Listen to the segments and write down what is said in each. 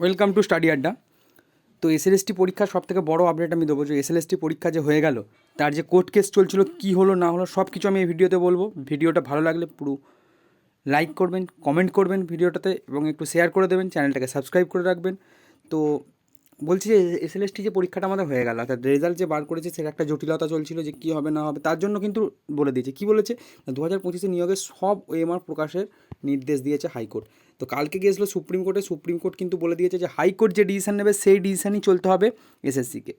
Welcome to study আড্ডা তো SLST পরীক্ষার সব থেকে বড় আপডেট আমি দেবো। যে এসএলএসটি পরীক্ষা যে হয়ে গেল, তার যে কোর্ট কেস চলছিল, কী হলো, না হলো সব কিছু আমি এই ভিডিওতে বলব। ভিডিওটা ভালো লাগলে পুরো লাইক করবেন কমেন্ট করবেন ভিডিওটাতে এবং একটু শেয়ার করে দেবেন। চ্যানেলটাকে সাবস্ক্রাইব করে রাখবেন। তো বলছি যে এস এসএলএসটি যে পরীক্ষাটা আমাদের হয়ে গেল, অর্থাৎ রেজাল্ট যে বার করেছে সেটা একটা জটিলতা চলছিল যে কী হবে না হবে, তার জন্য কিন্তু বলে দিয়েছে। কী বলেছে? দু হাজার পঁচিশে নিয়োগের সব ওএমআর প্রকাশের নির্দেশ দিয়েছে হাইকোর্ট। তো কালকে গিয়েছিল সুপ্রিম কোর্টে, সুপ্রিম কোর্ট কিন্তু বলে দিয়েছে যে হাইকোর্ট যে ডিসিশন নেবে সেই ডিসিশনই চলতে হবে এসএসসিকে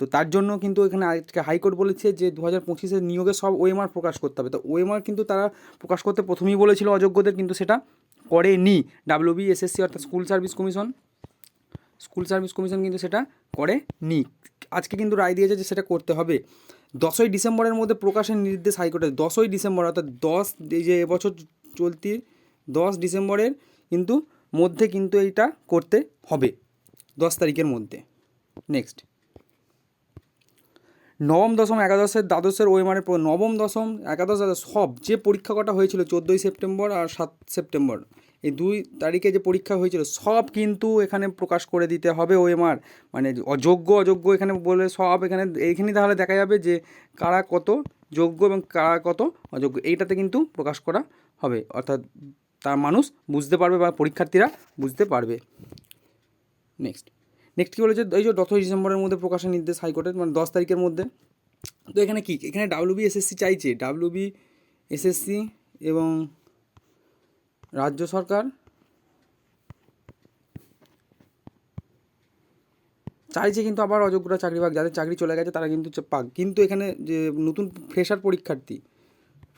তো তার জন্য কিন্তু এখানে আজকে হাইকোর্ট বলেছে যে দু হাজার পঁচিশে নিয়োগে সব ওএমআর প্রকাশ করতে হবে। তো ওএমআর কিন্তু তারা প্রকাশ করতে প্রথমেই বলেছিল অযোগ্যদের, কিন্তু সেটা করেনি। ডাব্লিউবি এসএসসি অর্থাৎ school service commission school service commission কিন্তু সেটা করে নি আজকে কিন্তু রায় দিয়েছে যে সেটা করতে হবে। দশই ডিসেম্বরের মধ্যে প্রকাশের নির্দেশ হাইকোর্টের দশই ডিসেম্বর অর্থাৎ দশ এই যে এবছর চলতি দশ ডিসেম্বরের কিন্তু মধ্যে কিন্তু এইটা করতে হবে। দশ তারিখের মধ্যে। নেক্সট নবম, দশম, একাদশের, দ্বাদশের ওয়েমারের নবম, দশম একাদশ সব যে পরীক্ষা কটা হয়েছিল চোদ্দোই সেপ্টেম্বর আর সাত সেপ্টেম্বর এই দুই তারিখে যে পরীক্ষা হয়েছিল, সব কিন্তু এখানে প্রকাশ করে দিতে হবে ওএমআর। মানে অযোগ্য অযোগ্য এখানে বলে সব এখানে, এইখানেই তাহলে দেখা যাবে যে কারা কত যোগ্য এবং কারা কত অযোগ্য। এইটাতে কিন্তু প্রকাশ করা হবে। অর্থাৎ তার মানুষ বুঝতে পারবে বা পরীক্ষার্থীরা বুঝতে পারবে। নেক্সট নেক্সট কী বলেছে? এই যে দশই ডিসেম্বরের মধ্যে প্রকাশের নির্দেশ হাইকোর্টের মানে দশ তারিখের মধ্যে। তো এখানে কি? এখানে ডাব্লিউবি এসএসসি চাইছে। ডাব্লিউবি এসএসসি এবং রাজ্য সরকার? চাইছে কিন্তু আবার অযোগ্যরা চাকরি পাক, যাদের চাকরি চলে গেছে তারা কিন্তু পাক। কিন্তু এখানে যে নতুন ফ্রেশার পরীক্ষার্থী,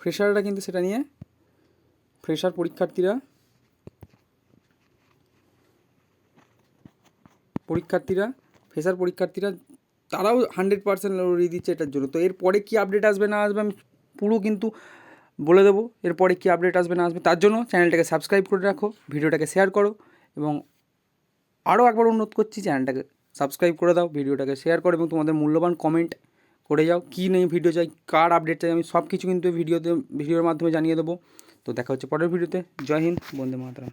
ফ্রেশাররা কিন্তু সেটা নিয়ে ফ্রেশার পরীক্ষার্থীরা পরীক্ষার্থীরা, ফ্রেশার পরীক্ষার্থীরা, তারাও হান্ড্রেড পার্সেন্ট লড়িয়ে দিচ্ছে এটার জন্য। তো এরপরে কী আপডেট আসবে না আসবে আমি পুরো কিন্তু বলে দেবো। এরপরে কী আপডেট আসবে না আসবে তার জন্য চ্যানেলটাকে সাবস্ক্রাইব করে রাখো, ভিডিওটাকে শেয়ার করো এবং আরও একবার অনুরোধ করছি চ্যানেলটাকে সাবস্ক্রাইব করে দাও, ভিডিওটাকে শেয়ার করো এবং তোমাদের মূল্যবান কমেন্ট করে যাও। কী নেই ভিডিও চাই, কার আপডেট চাই, আমি সব কিছু কিন্তু ভিডিওতে ভিডিওর মাধ্যমে জানিয়ে দেবো। তো দেখা হচ্ছে পরের ভিডিওতে জয় হিন্দ, বন্দে মাতরম।